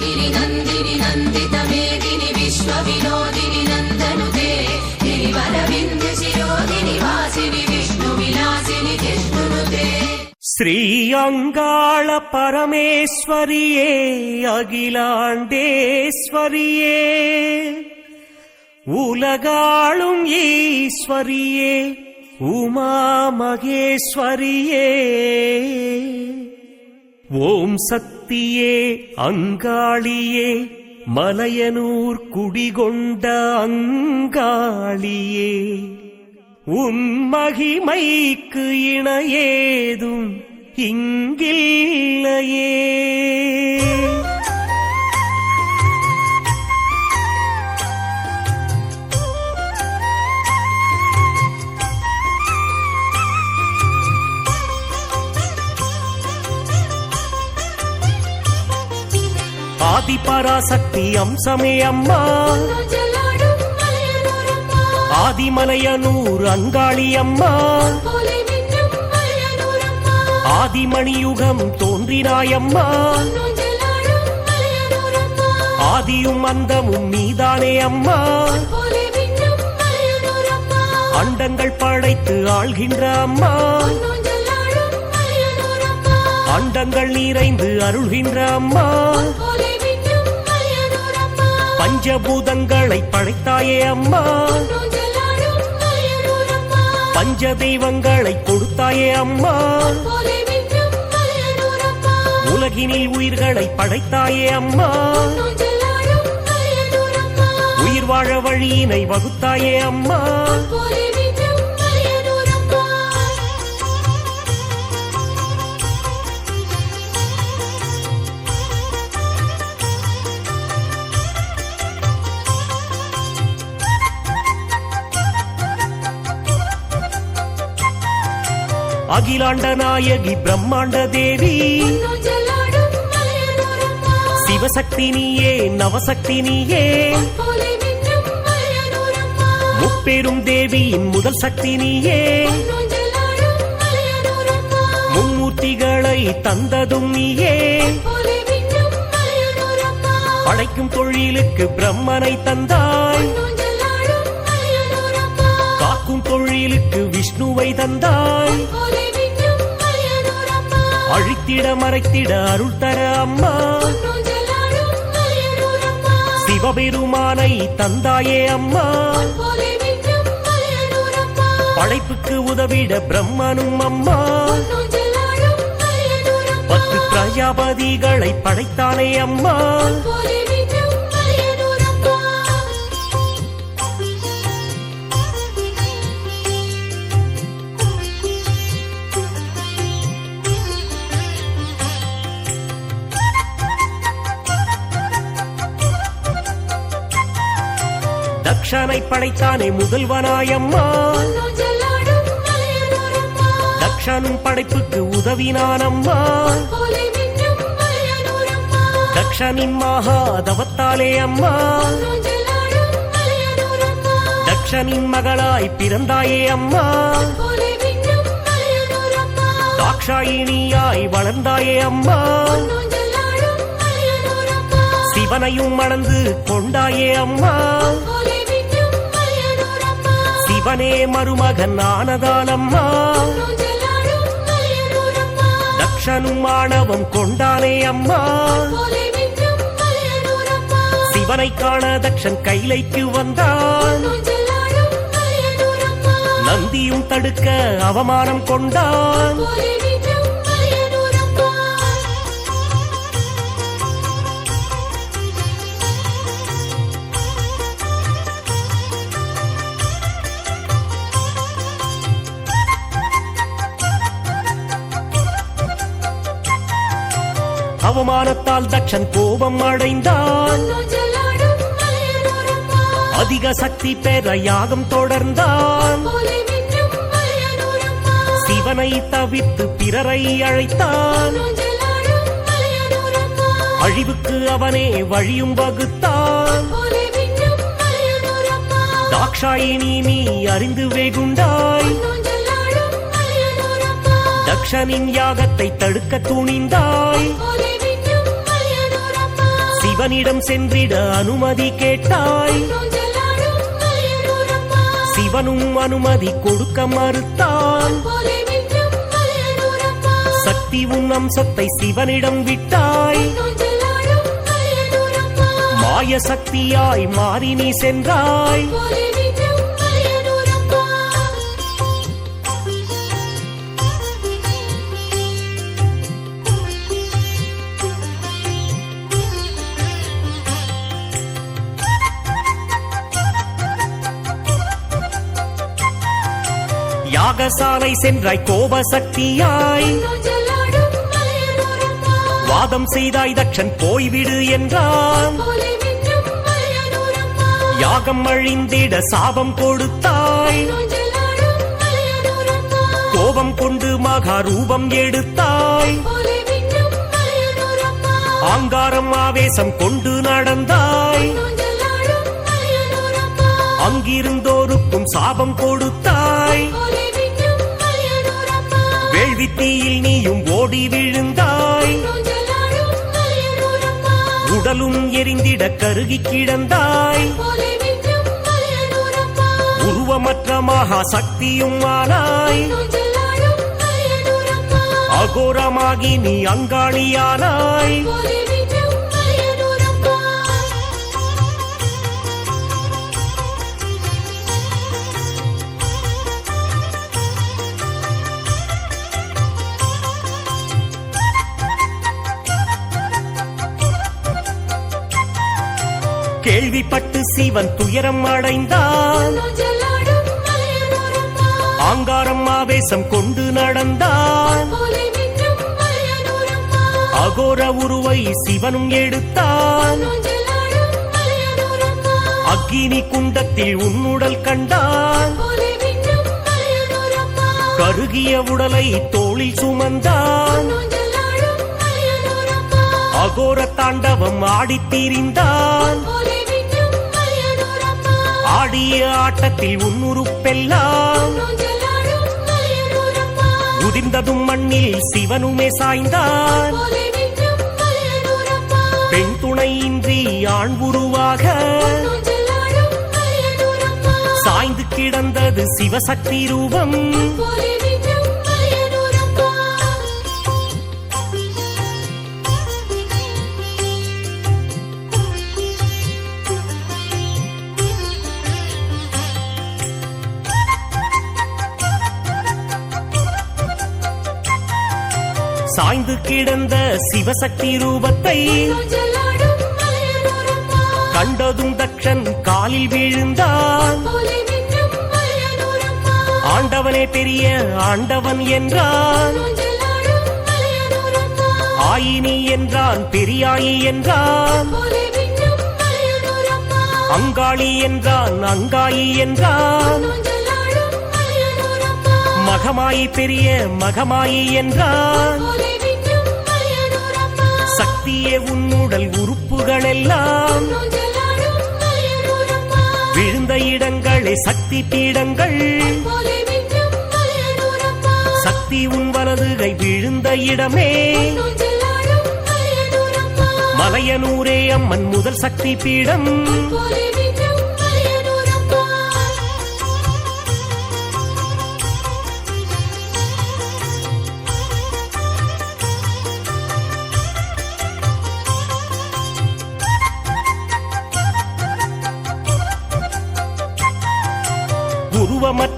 गिरिनन्दिनि नन्दितमेदिनि विश्वविनोदिनि नन्दनुते गिरिवरविन्द्यशिरोदिनि वासिनि विष्णुविलासिनि जिष्णुनुते ஸ்ரீ அங்காள பரமேஸ்வரியே அகிலாண்டேஸ்வரியே உலகாளும் ஈஸ்வரியே உமா மகேஸ்வரியே ஓம் சக்தியே அங்காளியே மலையனூர் குடிகொண்ட அங்காளியே. உன் மகிமைக்கு இணையேதும் இங்கில்லையே. ஆதிபராசக்தி அம்சமே அம்மா. ஆதிமலையனூர் அங்காளி அம்மா. ஆதிமணியுகம் தோன்றினாயம்மா ஆதியும் அந்தமும் நீதானே அம்மா. அண்டங்கள் படைத்து ஆள்கின்ற அம்மா. அண்டங்கள் நிறைந்து அருள்கின்ற அம்மா. பஞ்சபூதங்களை படைத்தாயே அம்மா. பஞ்ச தெய்வங்களை கொடுத்தாயே அம்மா. உலகினில் உயிர்களை படைத்தாயே அம்மா. உயிர் வாழ வழியினை வகுத்தாயே அம்மா. அகிலாண்ட நாயகி பிரம்மாண்ட தேவி. சிவசக்தி நீயே நவசக்தி நீயே முப்பெரும் தேவியின் முதல் சக்தி நீயே மும்மூர்த்திகளை தந்ததும் நீயே. படைக்கும் தொழிலுக்கு பிரம்மனை தந்தாய். காக்கும் தொழிலுக்கு விஷ்ணுவை தந்தாய். அழித்திட மறைத்திட அருள் தர அம்மா. சிவபெருமானை தந்தாயே அம்மா. படைப்புக்கு உதவிட பிரம்மனும் அம்மா. பத்து பிரஜாபதிகளை படைத்தானே அம்மா. தக்ஷனை படைத்தானே முதல்வனாயம்மா. தக்ஷனும் படைப்புக்கு உதவினானம்மா. தக்ஷனின் மகாதவத்தாலே அம்மா தக்ஷனின் மகளாய் பிறந்தாயே அம்மா தாக்ஷாயினியாய் வளர்ந்தாயே அம்மா சிவனையும் மணந்து கொண்டாயே அம்மா மலையனூரம்மா சிவனே மருமகன் ஆனதாலம்மா. தக்ஷனும் ஆணவம் கொண்டானே அம்மா. சிவனை காண தக்ஷன் கைலைக்கு வந்தான். நந்தியும் தடுக்க அவமானம் கொண்டான். அவமானத்தால் தக்ஷன் கோபம் அடைந்தான். அதிக சக்தி பெற யாகம் தொடர்ந்தான். சிவனை தவிர்த்து பிறரை அழைத்தான். அழிவுக்கு அவனே வழியும் வகுத்தான். தாக்ஷாயினி நீ அறிந்து வேகுண்டாய். தக்ஷனின் யாகத்தை தடுக்க துணிந்தாய். சிவனிடம் சென்றிட அனுமதி கேட்டாய். சிவனும் அனுமதி கொடுக்க மறுத்தான் சக்தி உன் அம்சத்தை சிவனிடம் விட்டாய். மாய சக்தியாய் மாறி நீ சென்றாய். பாகசாலை சென்றாய் கோப சக்தியாய். வாதம் செய்தாய் தக்ஷன் போய்விடு என்றான். யாகம் அழிந்திட சாபம் கொடுத்தாய். கோபம் கொண்டு மகா ரூபம் எடுத்தாய். ஆங்காரம் ஆவேசம் கொண்டு நடந்தாய். அங்கிருந்தோருக்கும் சாபம் கொடுத்தாய். மலையனூரப்பா வேள்வித்தீயில் நீயும் ஓடி விழுந்தாய். உடலும் எரிந்திட கருகி கிடந்தாய். உருவமற்ற மகா சக்தியும் ஆனாய். அகோரமாகி நீ அங்காளியானாய் கேள்விப்பட்டு சிவன் துயரம் அடைந்தான் ஆங்காரம் ஆவேசம் கொண்டு நடந்தான் அகோர உருவை சிவனும் எடுத்தான் அக்கினி குண்டத்தில் உன்னுடல் கண்டான் கருகிய உடலை தோளில் சுமந்தான் அகோர தாண்டவம் ஆடித் ஆடிய ஆட்டத்தில் உன்னுறுப்பெல்லாம். உதிர்ந்ததும் மண்ணில் சிவனுமே சாய்ந்தான். பெண் துணையின்றி ஆண் உருவாக. சாய்ந்து கிடந்தது சிவசக்தி ரூபம். சாய்ந்து கிடந்த சிவசக்தி ரூபத்தை கண்டதும் தக்ஷன் காலில் விழுந்தான். ஆண்டவனே பெரிய ஆண்டவன் என்றான். ஆயினி என்றான் பெரியாயி என்றான். அங்காளி என்றான் அங்காயி என்றான். மகமாயி பெரிய மகமாயி என்றான். சக்தியே உன்னுடல் ஊஞ்சலாடும் மலையனூரப்பா விழுந்த இடங்களே சக்தி பீடங்கள். சக்தி உன் வலதுகை விழுந்த இடமே. மலையனூரே அம்மன் முதல் சக்தி பீடம்.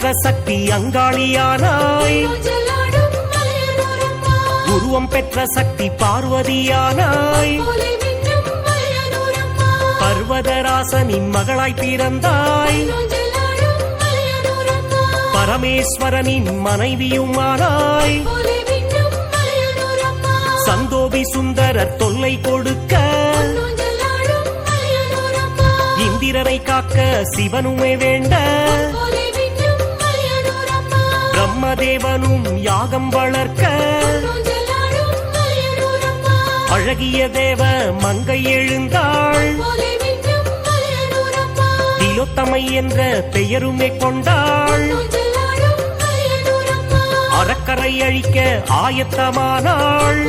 உருவமற்ற சக்தி அங்காளியானாய். உருவம் பெற்ற சக்தி பார்வதியானாய். பர்வதராசனின் மகளாய் பிறந்தாய். பரமேஸ்வரனின் மனைவியுமானாய். சந்தோபி சுந்தரர் தொல்லை கொடுக்க. இந்திரனை காக்க சிவனுமே வேண்ட. பிரம்மதேவனும் யாகம் வளர்க்க அழகிய தேவ மங்கை எழுந்தாள். திலோத்தமை என்ற பெயருமே கொண்டாள். அறக்கரை அழிக்க ஆயத்தமானாள்.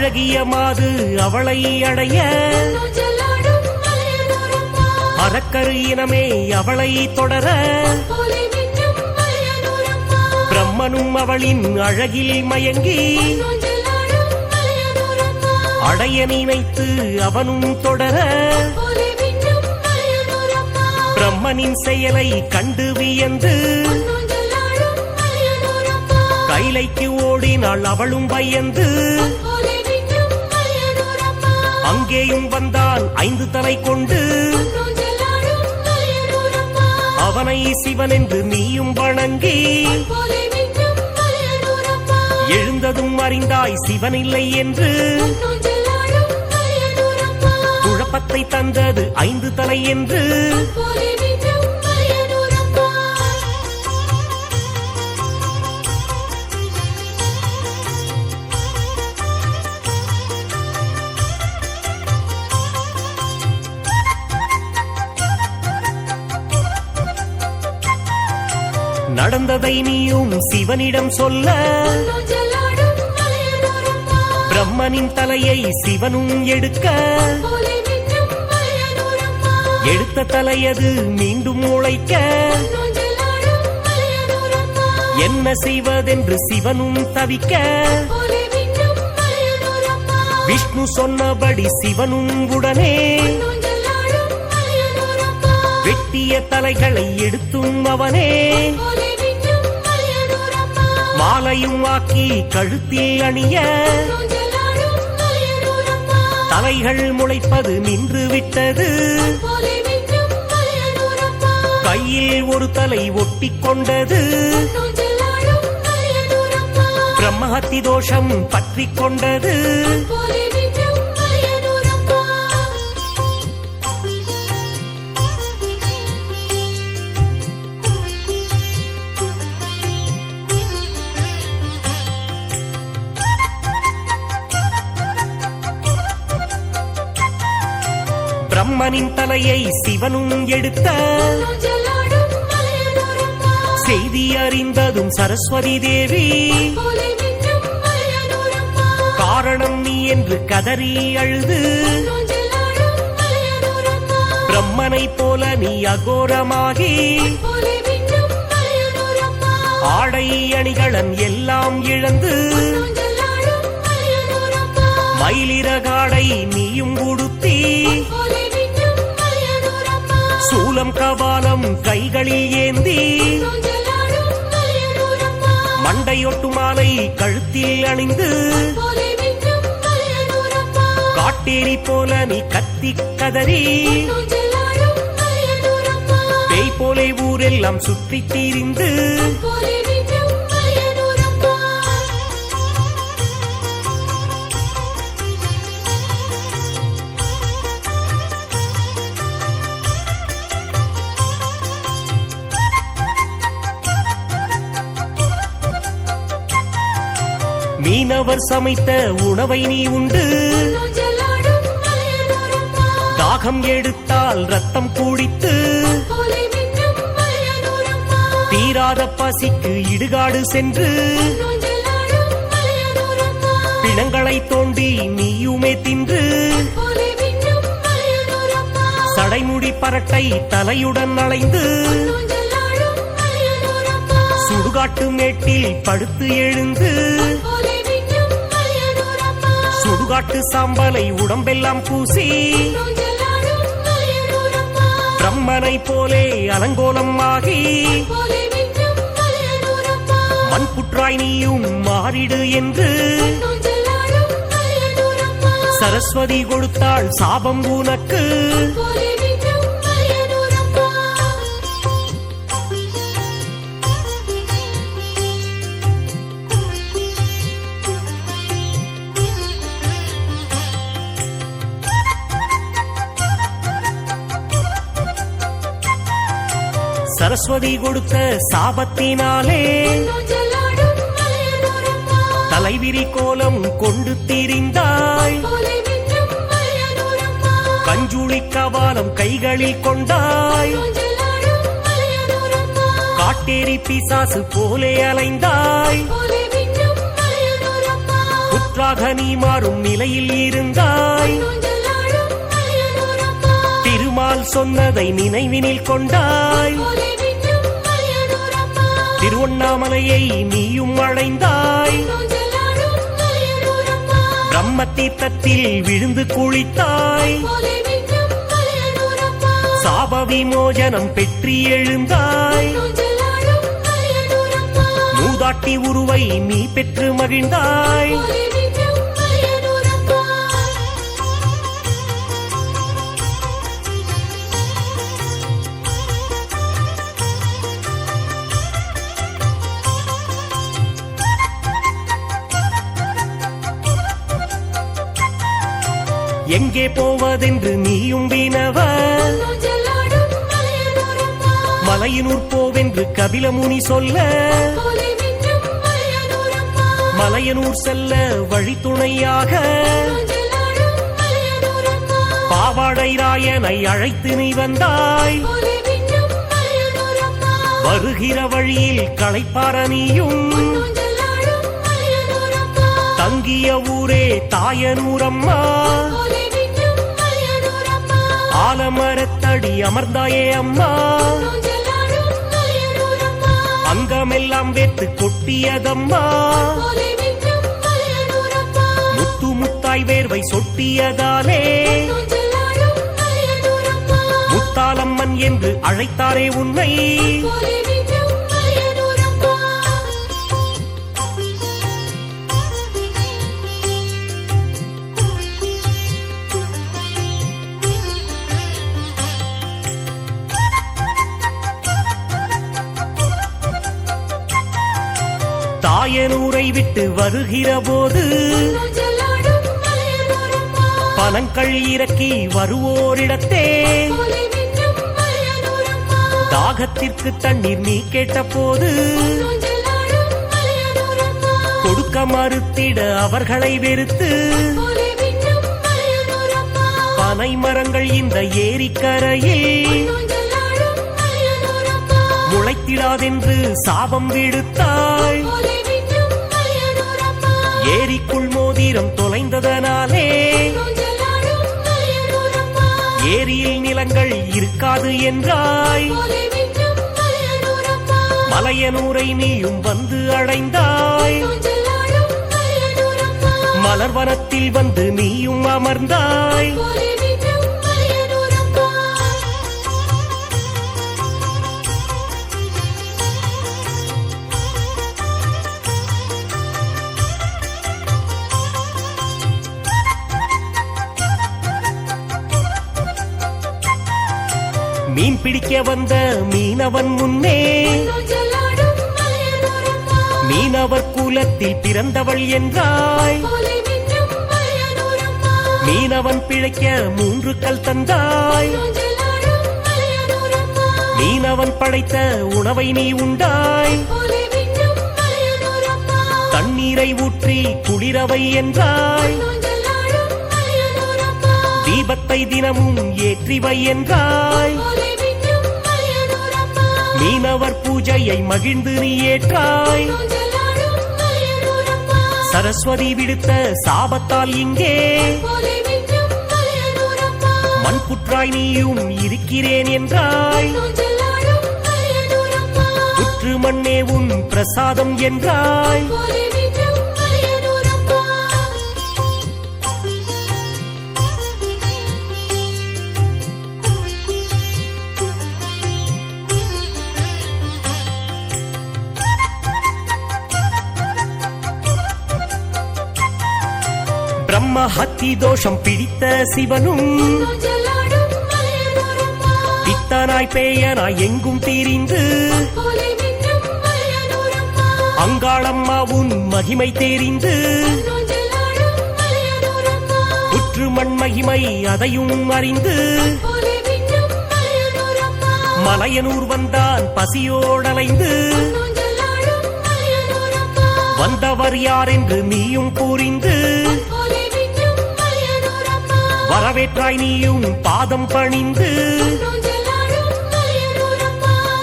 அழகிய மாது அவளை அடைய அறக்கரு இனமே அவளை தொடர பிரம்மனும் அவளின் அழகில் மயங்கி அடைய நினைத்து அவனும் தொடர பிரம்மனின் செயலை கண்டு வியந்து கைலைக்கு ஓடினாள் அவளும் பயந்து ஐந்து தலை கொண்டு அவனை சிவன் என்று நீயும் வணங்கி எழுந்ததும் அறிந்தாய் சிவன் இல்லை என்று. குழப்பத்தை தந்தது ஐந்து தலை என்று. நடந்ததை நீயும் சிவனிடம் சொல்ல. பிரம்மனின் தலையை சிவனும் எடுக்க. எடுத்த தலையது மீண்டும் உழைக்க. என்ன செய்வதென்று சிவனும் தவிக்க. விஷ்ணு சொன்னபடி சிவனும் உடனே. வெட்டிய தலைகளை எடுத்தும் அவனே. மாலையும் ஆக்கி கழுத்தில் அணிய தலைகள் முளைப்பது நின்று விட்டது போலே மின்னும் மலையனூரம்மா. கையில் ஒரு தலை ஒட்டி கொண்டது. பிரம்மஹத்தி தோஷம் பற்றி கொண்டது. பிரம்மனின் தலையை சிவனும் எடுத்த செய்தி அறிந்ததும் சரஸ்வதி தேவி. காரணம் நீ என்று கதறி அழுது. பிரம்மனை போல நீ அகோரமாகி. ஆடை அணிகளன் எல்லாம் இழந்து. மயிலிறகாடை நீயும் உடுத்தி. சூலம் கபாலம் கைகளில் ஏந்தி மண்டையொட்டு மாலை கழுத்தில் அணிந்து காட்டேரி போல நீ கத்தி கதறி பேய் போலே ஊரெல்லாம் சுற்றி திரிந்து மீனவர் சமைத்த உணவை நீ உண்டு. தாகம் எடுத்தால் ரத்தம் கூடித்து தீராத பசிக்கு இடுகாடு சென்று பிணங்களை தோண்டி நீயுமே தின்று சடைமுடி பரட்டை தலையுடன் அலைந்து சுடுகாட்டு மேட்டில் படுத்து எழுந்து சுடுகாட்டு சாம்பலை உடம்பெல்லாம் பூசி. பிரம்மனை போலே அலங்கோலம் ஆகி. மண் புற்றாய் நீயும் மாறிடு என்று. சரஸ்வதி கொடுத்தாள் சாபம் உனக்கு. சரஸ்வதி கொடுத்த சாபத்தினாலே தலைவிரி கோலம் கொண்டு திரிந்தாய். கஞ்சுளி கபாலம் கைகளில் கொண்டாய். காட்டேரி பிசாசு போலே அலைந்தாய். காற்றாக நீ மாறும் நிலையில் இருந்தாய். திருமால் சொன்னதை நினைவினில் கொண்டாய். திருவண்ணாமலையை நீயும் அடைந்தாய். பிரம்ம தீர்த்தத்தில் விழுந்து குளித்தாய். சாப விமோஜனம் பெற்றி எழுந்தாய். ஊஞ்சலாடும் மூதாட்டி உருவை நீ பெற்று மகிழ்ந்தாய். எங்கே போவதென்று நீயும் மலையனூரம்மா மலையினூர் போவென்று கபிலமுனி சொல்ல. மலையனூர் செல்ல வழித்துணையாக. பாவாடை ராயனை அழைத்து நீ வந்தாய். வருகிற வழியில் களைப்பார நீயும். தங்கிய ஊரே தாயனூரம்மா. ஆலமரத்தடி அமர்ந்தாயே அம்மா. அங்கமெல்லாம் வேத்து கொட்டியதம்மா. முத்து முத்தாய் வேர்வை சொட்டியதாலே. முத்தாலம்மன் என்று அழைத்தாரே உன்னை. ஆயனூரை விட்டு வருகிற போது பணங்கள் இறக்கி வருவோரிடத்தே தாகத்திற்கு தண்ணீர் நீ கேட்ட போது கொடுக்க மறுத்திட அவர்களை வெறுத்து பனை மரங்கள் இந்த ஏரிக்கரையில் முளைத்திடாதென்று சாபம் விடுத்தாள் ஏரிக்குள் மோதிரம் தொலைந்ததனாலே ஏரியில் நிலங்கள் இருக்காது என்றாய். மலையனூரை நீயும் வந்து அடைந்தாய். மலர்வனத்தில் வந்து நீயும் அமர்ந்தாய். பிடிக்க வந்த மீனவன் முன்னே. மீனவர் குலத்தில் பிறந்தவள் என்றாய். மீனவன் பிழைக்க மூன்று கல் தந்தாய். மீனவன் படைத்த உணவை நீ உண்டாய். தண்ணீரை ஊற்றி குளிரவை என்றாய். தீபத்தை தினமும் ஏற்றிவை என்றாய். மீனவர் பூஜையை மகிழ்ந்து நீ ஏற்றாய். சரஸ்வதி விடுத்த சாபத்தால் இங்கே. மண் புற்றாய் நீயும் இருக்கிறேன் என்றாய். புற்று மண்ணே உன் பிரசாதம் என்றாய். பிரம்ம ஹத்தி தோஷம் பிடித்த சிவனும். பித்தனாய் பேயனாய் எங்கும் தீரிந்து. அங்காளம்மா உன் மகிமை தெரிந்து. புற்று மண் மகிமை அதையும் அறிந்து. மலையனூர் வந்தான் பசியோடலைந்து. வந்தவர் யார் என்று நீயும் புரிந்து வரவேற்றாய் நீயும் பாதம் பணிந்து.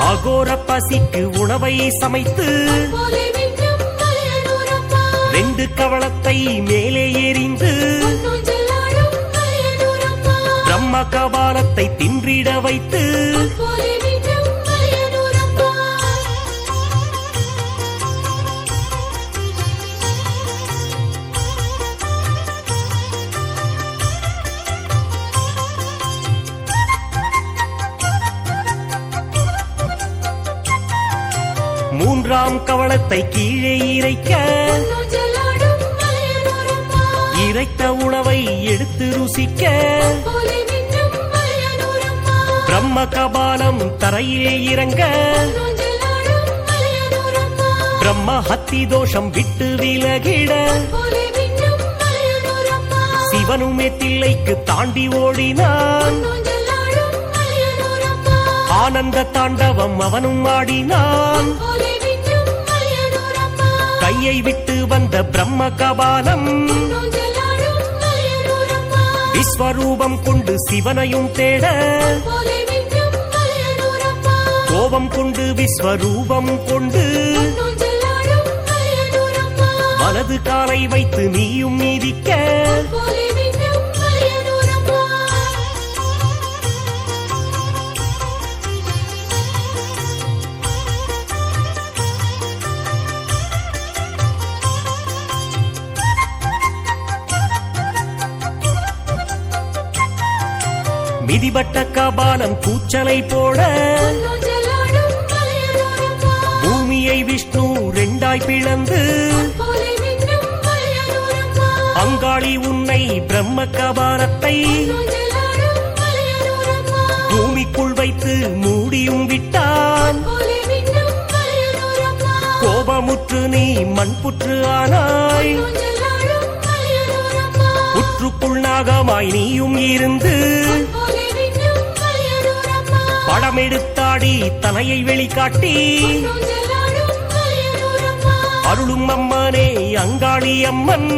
அகோர பசிக்கு உணவை சமைத்து. ரெண்டு கவளத்தை மேலே எறிந்து. பிரம்ம கபாலத்தை தின்றிட வைத்து. மூன்றாம் கவளத்தை கீழே இறைக்க. இறைத்த உணவை எடுத்து ருசிக்க. பிரம்ம கபாலம் தரையிலே இறங்க. பிரம்ம ஹத்தி தோஷம் விட்டு விலகிட. சிவனுமே தில்லைக்கு தாண்டி ஓடினான். ஆனந்த தாண்டவம் அவனும் ஆடினான். கையை விட்டு வந்த பிரம்ம கபாலம். விஸ்வரூபம் கொண்டு சிவனையும் தேட. கோபம் கொண்டு விஸ்வரூபம் கொண்டு. வலது காலை வைத்து நீயும் நீதிக்க. மிதிபட்ட கபாலம் கூச்சலை போட பூமியை விஷ்ணு ரெண்டாய் பிளந்து. அங்காளி உன்னை பிரம்ம கபாலத்தை. பூமிக்குள் வைத்து மூடியும் விட்டான். கோபமுற்று நீ மண்புற்று ஆனாய். பொன்னூஞ்சலாடும் மலையனூரம்மா புற்றுக்குள் நாகமாய் நீயும் இருந்து. தாளம் எடுத்தாடி தலையை வெளிக்காட்டி. அருளும் அம்மனே அங்காளி அம்மன்.